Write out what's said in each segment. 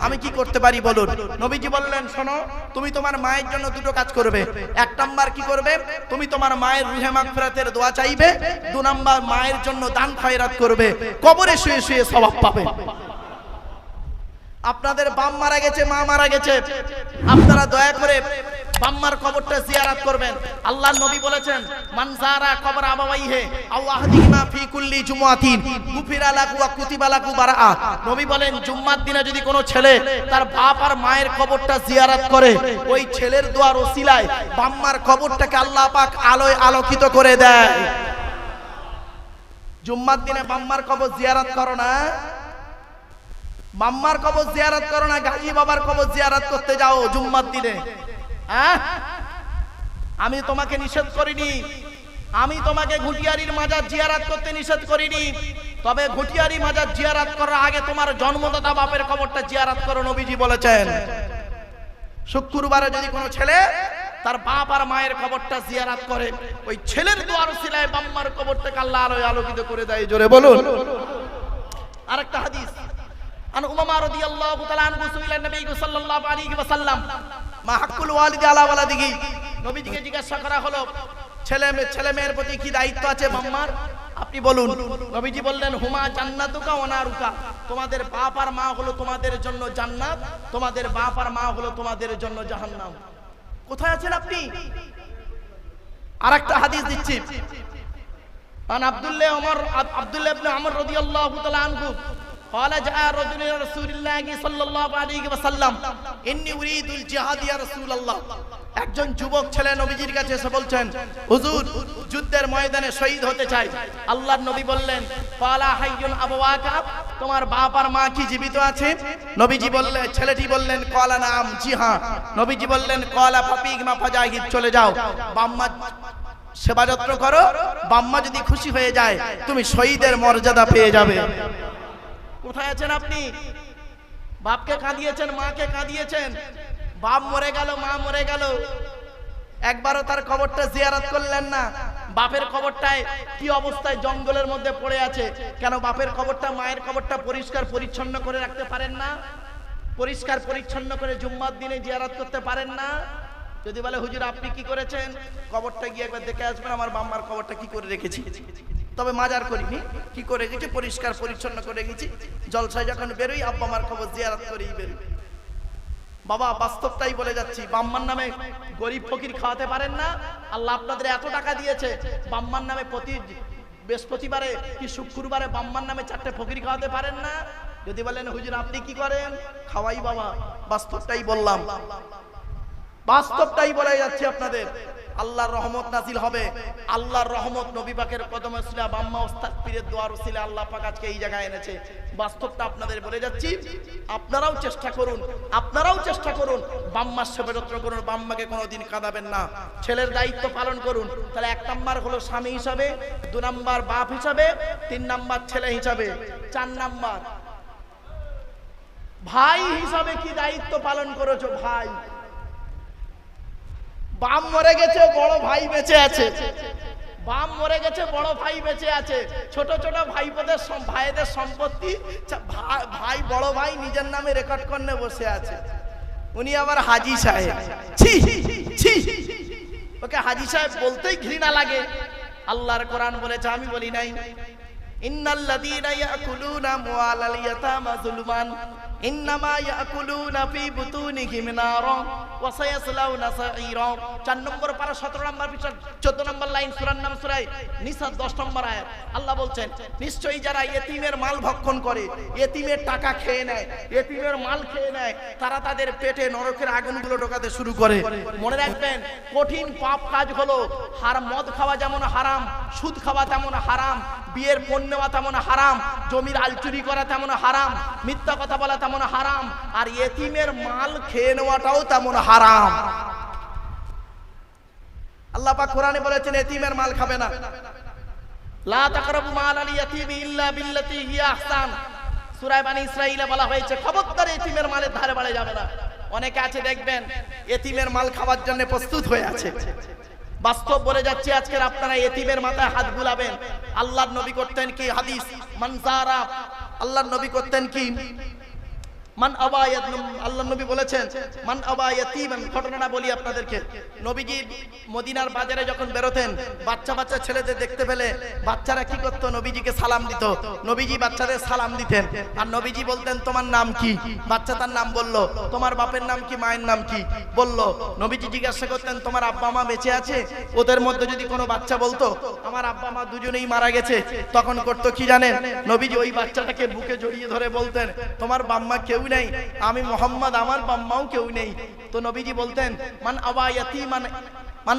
আমি কি করতে পারি বলুন? নবীজি বললেন, শোনো, তুমি তোমার মায়ের জন্য দুটো কাজ করবে। এক নাম্বার কি করবে? তুমি তোমার মায়ের রুহে মাগফিরাতের দোয়া চাইবে। দু নাম্বার, মায়ের জন্য দান খয়রাত করবে। কবরে শুয়ে শুয়ে স্বভাব পাবে। আপনাদের বাপ মারা গেছে, মা মারা গেছে। আপনারা দয়া করে বাম্মার কবরটা জিয়ারাত করবেন। আল্লাহর নবী বলেছেন, মান যারা কবর আবাওয়াইহে, আও আহদিহিমা ফি কুল্লি জুমআতিন গুফিরা লাহু ওয়া কুতিবা লাহু বারাআ। নবী বলেন, জুম্মার দিনে যদি কোনো ছেলে তার বাপ আর মায়ের কবরটা জিয়ারাত করে, ওই ছেলের দোয়ার ওসিলায় বাম্মার কবরটাকে আল্লাহ পাক আলোয় আলোকিত করে দেয়। জুম্মার দিনে বাম্মার কবর জিয়ারাত করো না। মাম্মার কবর জিয়ারত করো না গাজী বাবার কবর জিয়ারত করতে যাও জুম্মার দিনে। হ্যাঁ? আমি তোমাকে নিষেধ করিনি। আমি তোমাকে ঘুটিয়ারির মাজার জিয়ারাত করতে নিষেধ করিনি। তবে ঘুটিয়ারি মাজার জিয়ারাত করার আগে তোমার জন্মদাতা বাপের কবরটা জিয়ারাত করো, নবীজি বলেছেন। শুক্রবারে যদি কোনো ছেলে তার বাপ আর মায়ের কবরটা জিয়ারাত করে, ওই ছেলের দোয়ার সিলায় বাম্মার কবরটাকে আল্লাহ আলোয় আলোকিত করে দেয়, জোরে বলুন। আরেকটা হাদিস। আন উমামা রাদিয়াল্লাহু তাআলা আনহু সুইলা নবী সাল্লাল্লাহু আলাইহি ওয়াসাল্লাম মা হাক্কুল আলাওয়ালা দিঘি নবীজিকে জিজ্ঞাসা করা হলো ছেলে মেয়ে ছেলে মেয়ের প্রতি কি দায়িত্ব আছে মাম্মার? আপনি বলুন। নবীজি বললেন হুমা জান্নাতুকা ওনারুকা। তোমাদের বাপ আর মা হলো তোমাদের জন্য জান্নাত তোমাদের বাপ আর মা হলো তোমাদের জন্য জাহান্নাম। কোথায় আছেন আপনি? আর একটা হাদিস দিচ্ছি। আন আব্দুল্লাহ ওমর আব্দুল্লাহ ইবনে আমর রাদিয়াল্লাহু তাআলা আনহু। قال جاء رجل الى رسول الله صلى الله عليه وسلم اني اريد الجهاد يا رسول الله একজন যুবক ছেলে নবীজির কাছে এসে বলছেন হুজুর যুদ্ধের ময়দানে শহীদ হতে চাই আল্লাহর নবী বললেন ফালা হাইয়ুন আবওয়াকা তোমার বাপ আর মা কি জীবিত আছে নবীজি বললেন ছেলেটি বললেন কলা নাম জি হ্যাঁ নবীজি বললেন কলা ফাপিক মা ফাজাহিদ চলে যাও বাম্মা সেবা যত্ন করো বাম্মা যদি খুশি হয়ে যায় তুমি শহীদের মর্যাদা পেয়ে যাবে কোথায় আছেন আপনি? বাপকে কাঁদিয়েছেন, মাকে কাঁদিয়েছেন। বাপ মরে গেল, মা মরে গেল। একবারও তার কবরটা জিয়ারত করলেন না। বাপের কবরটায় কি অবস্থায় জঙ্গলের মধ্যে পড়ে আছে? কেন বাপের কবরটা, মায়ের কবরটা পরিষ্কার পরিচ্ছন্ন করে রাখতে পারেন না? পরিষ্কার পরিচ্ছন্ন করে জুম্মার দিনে জিয়ারত করতে পারেন না? যদি বলে, হুজুর, আপনি কি করেছেন? কবরটা গিয়ে একবার দেখে আসবেন, আমার বাম্মার কবরটা কি করে রেখেছি? তবে মাজার করিনি। কি করে গেছি পরিষ্কার, পরিচ্ছন্ন করে গেছি। জলসায় যখন বেরোই, আব্বা আমার খবর জিয়ারত করেই বেরোই। বাবা, বাস্তবটাই বলে যাচ্ছি, বাম্মার নামে গরিব ফকির খাওয়াতে পারেন না। আল্লাহ আপনাদের এত টাকা দিয়েছে, বাম্মার নামে প্রতি বৃহস্পতিবারে কি শুক্রবারে বাম্মার নামে চারটে ফকির খাওয়াতে পারেন না? যদি বলেন, হুজুর, আপনি কি করেন? খাওয়াই বাবা, বাস্তবটাই বললাম। বাস্তবটাই বলে যাচ্ছে আপনাদের। আল্লাহর রহমত নাজিল হবে। আল্লাহর রহমত নবী পাকের কদম ছিল বাম্মা ওস্তাদ পীরের দোয়ার ছিল আল্লাহ পাক আজকে এই জায়গায় এনেছে। বাস্তবটা আপনাদের বলে যাচ্ছি, আপনারাও চেষ্টা করুন, আপনারাও চেষ্টা করুন বাম্মার সেবা যত্ন করুন বাম্মাকে কোনোদিন কাঁদাবেন না। ছেলের দায়িত্ব পালন করুন, তাহলে এক নাম্বার হলো স্বামী হিসাবে, দু নাম্বার বাপ হিসাবে, তিন নাম্বার ছেলে হিসাবে, চার নাম্বার। ভাই হিসাবে কি দায়িত্ব পালন করেছ? ভাই। বাম মরে গেছে, বড় ভাই বেঁচে আছে। বাম মরে গেছে, বড় ভাই বেঁচে আছে। ছোট ছোট ভাইপোদের ভাইদের সম্পত্তি ভাই, বড় ভাই নিজের নামে রেকর্ড করনে বসে আছে। উনি আবার হাজি সাহেব। ছি ছি। ওকে হাজি সাহেব বলতেই ঘৃণা লাগে। আল্লাহর কোরআন বলেছে, আমি বলি নাই। ইন্নাল্লাযীনা ইয়াকুলুনা আমওয়ালাল ইয়াতামা যুলমান। ইন্নামা ইয়াকুলুনা ফি বুতুনিহিম নারা ওয়া সায়াসলাউনা সাঈরা। চার নম্বর পারা 17 নম্বর পৃষ্ঠা 14 নম্বর লাইন সূরার নাম সূরা নিসা 10 নম্বর আয়াত। আল্লাহ বলছেন, নিশ্চয়ই যারা মাল ভক্ষণ করে টাকা খেয়ে নেয় মাল খেয়ে নেয়, তারা তাদের পেটে নরকের আগুনগুলো ঢোকাতে শুরু করে। মনে রাখবেন, কঠিন পাপ কাজ হলো হার মদ খাওয়া যেমন হারাম, সুদ খাওয়া তেমন হারাম, বিয়ের পণ্য নেওয়া তেমন হারাম, জমির আলচুরি করা তেমন হারাম, মিথ্যা কথা বলা তেমন হারাম, আর এতিমের মাল খেয়ে নেওয়াটাও তেমন হারাম। আল্লাহ পাক কোরআনে বলেছেন, এতিমের মাল খাবে না। লা তাকরাবু মাল আল ইয়াতিমি ইল্লা বিল্লাতি আহসান। সূরা বানি ইসরাঈলে বলা হয়েছে, খবরদার এতিমের মালের ধারে বাড়ে যাবে না। অনেকে আছে, দেখবেন, এতিমের মাল খাওয়ার জন্য প্রস্তুত হয়ে আছে। বাস্তব বলে যাচ্ছে, আজকের এতিমের মাথায় হাত আল্লাহর করতেন কি হাদিস? আল্লাহর নবী করতেন কি? মান আবা ইয়াতনুম- আল্লাহ নবী বলেছেন, মান আবা ইয়াতীমান ঘটনাটা বলি আপনাদেরকে। নবীজি মদিনার বাজারে যখন বেরোতেন, বাচ্চা বাচ্চা ছেলেদের দেখতে পেলে বাচ্চারা কি করতো? নবীজিকে সালাম দিত। নবীজি বাচ্চাদের সালাম দিতেন। আর নবীজি বলতেন, তোমার নাম কি? বাচ্চা তার নাম বলল, তোমার বাপের নাম কি? মায়ের নাম কি? বলল, নবীজি জিজ্ঞাসা করতেন, তোমার আব্বা মা বেঁচে আছে? ওদের মধ্যে যদি কোনো বাচ্চা বলতো, আমার আব্বা মা দুজনেই মারা গেছে। তখন করতো কি জানেন? নবীজি ওই বাচ্চাটাকে বুকে জড়িয়ে ধরে বলতেন, তোমার বাম্মা কেউ নেই। আমি মোহাম্মদ, আমার বাম্মাও কেউ নেই। তো নবীজি বলতেন, মান আবা ইয়াতীমান মান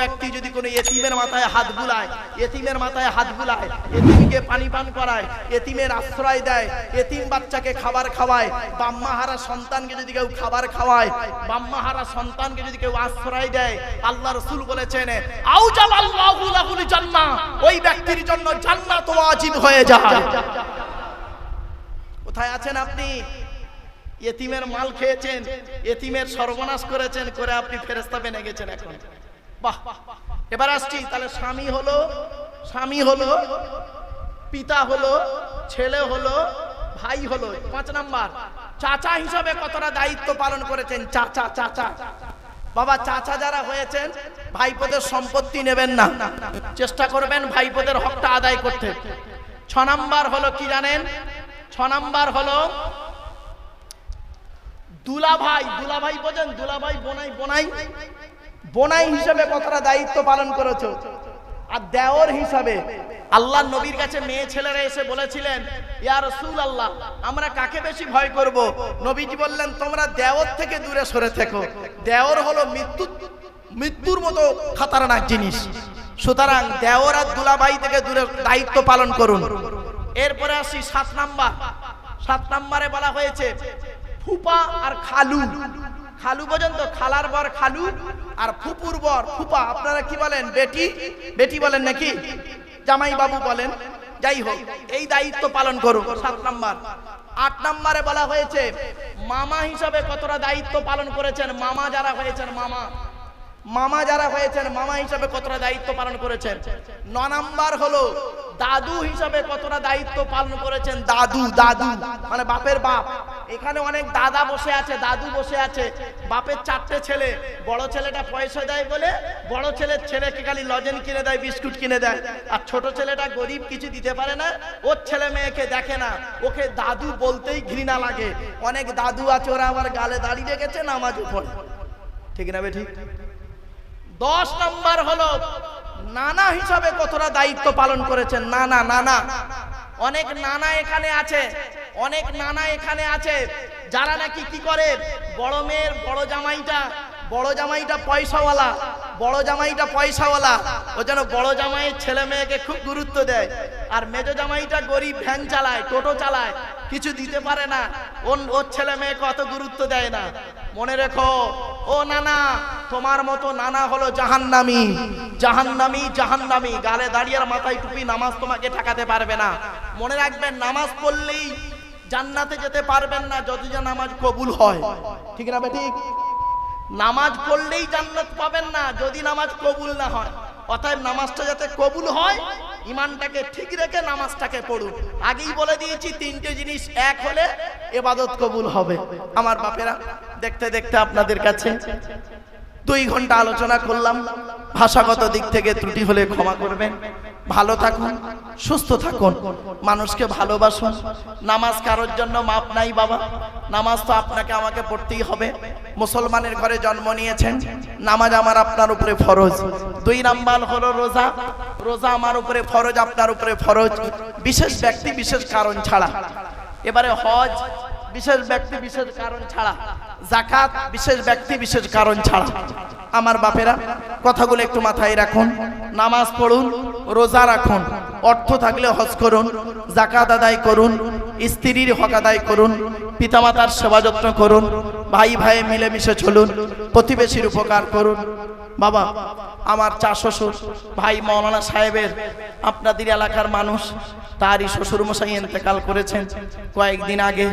ব্যক্তি যদি কোনো এতিমের মাথায় হাত বুলায়, এতিমের মাথায় হাত বুলায়, এতিমকে পানি পান করায়, এতিমের আশ্রয় দেয়, এতিম বাচ্চাকে খাবার খাওয়ায় বাম্মাহারা সন্তানকে যদি কেউ খাবার খাওয়ায় বাম্মাহারা সন্তানকে যদি কেউ আশ্রয় দেয়, আল্লাহ রসুল বলেছেন, আও জাবাল্লাহু ওই ব্যক্তির জন্য জান্নাত ওয়াজিব হয়ে যায়। কোথায় আছেন আপনি? এতিমের মাল খেয়েছেন, এতিমের সর্বনাশ করেছেন, করে আপনি ফেরেস্তা বেনে গেছেন এখন। বাহ, এবার আসছি। তাহলে স্বামী হলো স্বামী হলো, পিতা হলো, ছেলে হলো, ভাই হলো। পাঁচ নাম্বার। চাচা হিসাবে কতটা দায়িত্ব পালন করেছেন? চাচা চাচা। বাবা, চাচা যারা হয়েছেন, ভাইপোদের সম্পত্তি নেবেন না। চেষ্টা করবেন ভাইপোদের হকটা আদায় করতে। ছ নাম্বার হলো কি জানেন? ছ নাম্বার হলো দুলাভাই দুলাভাই বোঝেন? দুলাভাই বোনাই বোনাই। বোনাই হিসেবে কতটা দায়িত্ব পালন করেছ। আর দেওর হিসাবে। আল্লাহ নবীর কাছে মেয়ে ছেলেরা এসে বলেছিলেন, ইয়া রসুল আল্লাহ আমরা কাকে বেশি ভয় করব? নবীজি বললেন, তোমরা দেওর থেকে দূরে সরে থেকো। দেওর হলো মৃত্যু, মৃত্যুর মতো খাতারনাক জিনিস। সুতরাং দেওর আর দুলাবাই থেকে দূরে দায়িত্ব পালন করুন। এরপরে আসি সাত নাম্বার। সাত নাম্বারে বলা হয়েছে, ফুপা আর খালু। খালু পর্যন্ত খালার বর খালু আর ফুপুর বর, ফুপা, আপনারা কি বলেন? বেটি? বেটি বলেন নাকি? জামাই বাবু বলেন। যাই হোক, এই দায়িত্ব পালন করুন, সাত নাম্বার। আট নম্বরে বলা হয়েছে, মামা হিসাবে কতটা দায়িত্ব পালন করেছেন? মামা যারা হয়েছেন, মামা। মামা যারা হয়েছেন, মামা হিসাবে কতটা দায়িত্ব পালন করেছেন? ন নাম্বার হলো, দাদু হিসাবে কতটা দায়িত্ব পালন করেছেন? দাদু দাদু মানে বাপের বাপ। এখানে অনেক দাদা বসে আছে, দাদু বসে আছে। বাপের চারটে ছেলে, বড় ছেলেটা পয়সা দেয় বলে, বড় ছেলের ছেলেকে খালি লজেন কিনে দেয়, বিস্কুট কিনে দেয়। আর ছোট ছেলেটা গরিব, কিছু দিতে পারে না। ওর ছেলে মেয়েকে দেখে না। ওকে দাদু বলতেই ঘৃণা লাগে। অনেক দাদু আছে, ওরা আমার গালে দাঁড়িয়ে রেখেছে নামাজ পড়ে ঠিক না বে ঠিক? দশ নম্বর হলো, নানা হিসাবে কতটা দায়িত্ব পালন করেছেন? নানা নানা। অনেক নানা এখানে আছে, অনেক নানা এখানে আছে। যারা নাকি কি করে? বড় মেয়ের বড় জামাইটা বড় জামাইটা পয়সাওয়ালা, বড় জামাইটা পয়সাওয়ালা। ও যেন বড় জামাইয়ের ছেলে মেয়েকে খুব গুরুত্ব দেয়। আর মেজো জামাইটা গরিব, ভ্যান চালায়, টোটো চালায়, কিছু দিতে পারে না। ওর ছেলে মেয়েকে অত গুরুত্ব দেয় না। মনে রেখো, ও নানা তোমার মতো নানা হলো জাহান্নামি। জাহান্নামি জাহান্নামি। গালে দাঁড়িয়ে আর মাথায় টুপি নামাজ তোমাকে ঠেকাতে পারবে না। মনে রাখবেন, নামাজ পড়লেই জান্নাতে যেতে পারবেন না যদি যা নামাজ কবুল হয়। ঠিক না ঠিক নামাজ পড়লেই জান্নাত পাবেন না যদি নামাজ কবুল না হয়। অতএব নামাজটা যাতে কবুল হয় ইমানটাকে ঠিক রেখে নামাজটাকে পড়ুন। আগেই বলে দিয়েছি, তিনটে জিনিস এক হলে এবাদত কবুল হবে। আমার বাপেরা, দেখতে দেখতে আপনাদের কাছে দুই ঘণ্টা আলোচনা করলাম। ভাষাগত দিক থেকে ত্রুটি হলে ক্ষমা করবেন। ভালো থাকুন, সুস্থ থাকুন, মানুষকে ভালোবাসুন। নামাজ কারোর জন্য মাপ নাই বাবা। নামাজ তো আপনাকে আমাকে পড়তেই হবে। মুসলমানের ঘরে জন্ম নিয়েছেন। নামাজ আমার আপনার উপরে ফরজ। দুই নাম্বার হলো রোজা। রোজা আমার উপরে ফরজ, আপনার উপরে ফরজ। বিশেষ ব্যক্তি, বিশেষ কারণ ছাড়া। এবারে হজ বিশেষ ব্যক্তি, বিশেষ কারণ ছাড়া। জাকাত বিশেষ ব্যক্তি, বিশেষ কারণ ছাড়া। আমার বাপেরা, কথাগুলো একটু মাথায় রাখুন। নামাজ পড়ুন, রোজা রাখুন। অর্থ থাকলে হজ করুন জাকাত আদায় করুন, স্ত্রীর হক আদায় করুন, পিতামাতার সেবা যত্ন করুন ভাই ভাই মিলেমিশে চলুন, প্রতিবেশীর উপকার করুন বাবা, আমার চা শ্বশুর, ভাই মৌলানা সাহেবের আপনাদের এলাকার মানুষ, তারই শ্বশুর মশাই ইন্তেকাল করেছেন। কয়েকদিন আগে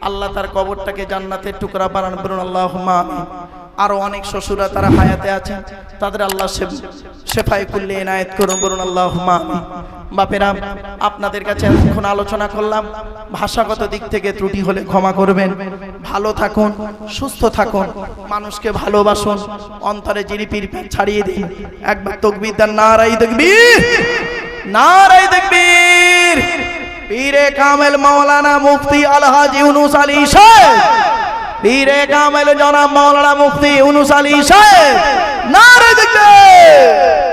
আল্লাহ তার কবরটাকে জান্নাতের টুকরা বানান বলুন আল্লাহ আরও অনেক শ্বশুরা তারা হায়াতে আছেন। তাদের আল্লাহ শেফাই করলে এনায়েত করুন, বলুন আল্লাহ বাপেরা, আপনাদের কাছে এখন আলোচনা করলাম। ভাষাগত দিক থেকে ত্রুটি হলে ক্ষমা করবেন। ভালো থাকুন, সুস্থ থাকুন, মানুষকে ভালোবাসুন, অন্তরে জিরিপির ছাড়িয়ে দিন। একবার তকবির দেন, নারাই তকবীর নারাই তকবীর। পীরে কামেল মাওলানা মুফতি আলহাজ ইউনুস আলী সাহেব। পীরে কামেল জনাব মাওলানা মুফতি ইউনুস সাহেব। নারে তকবীর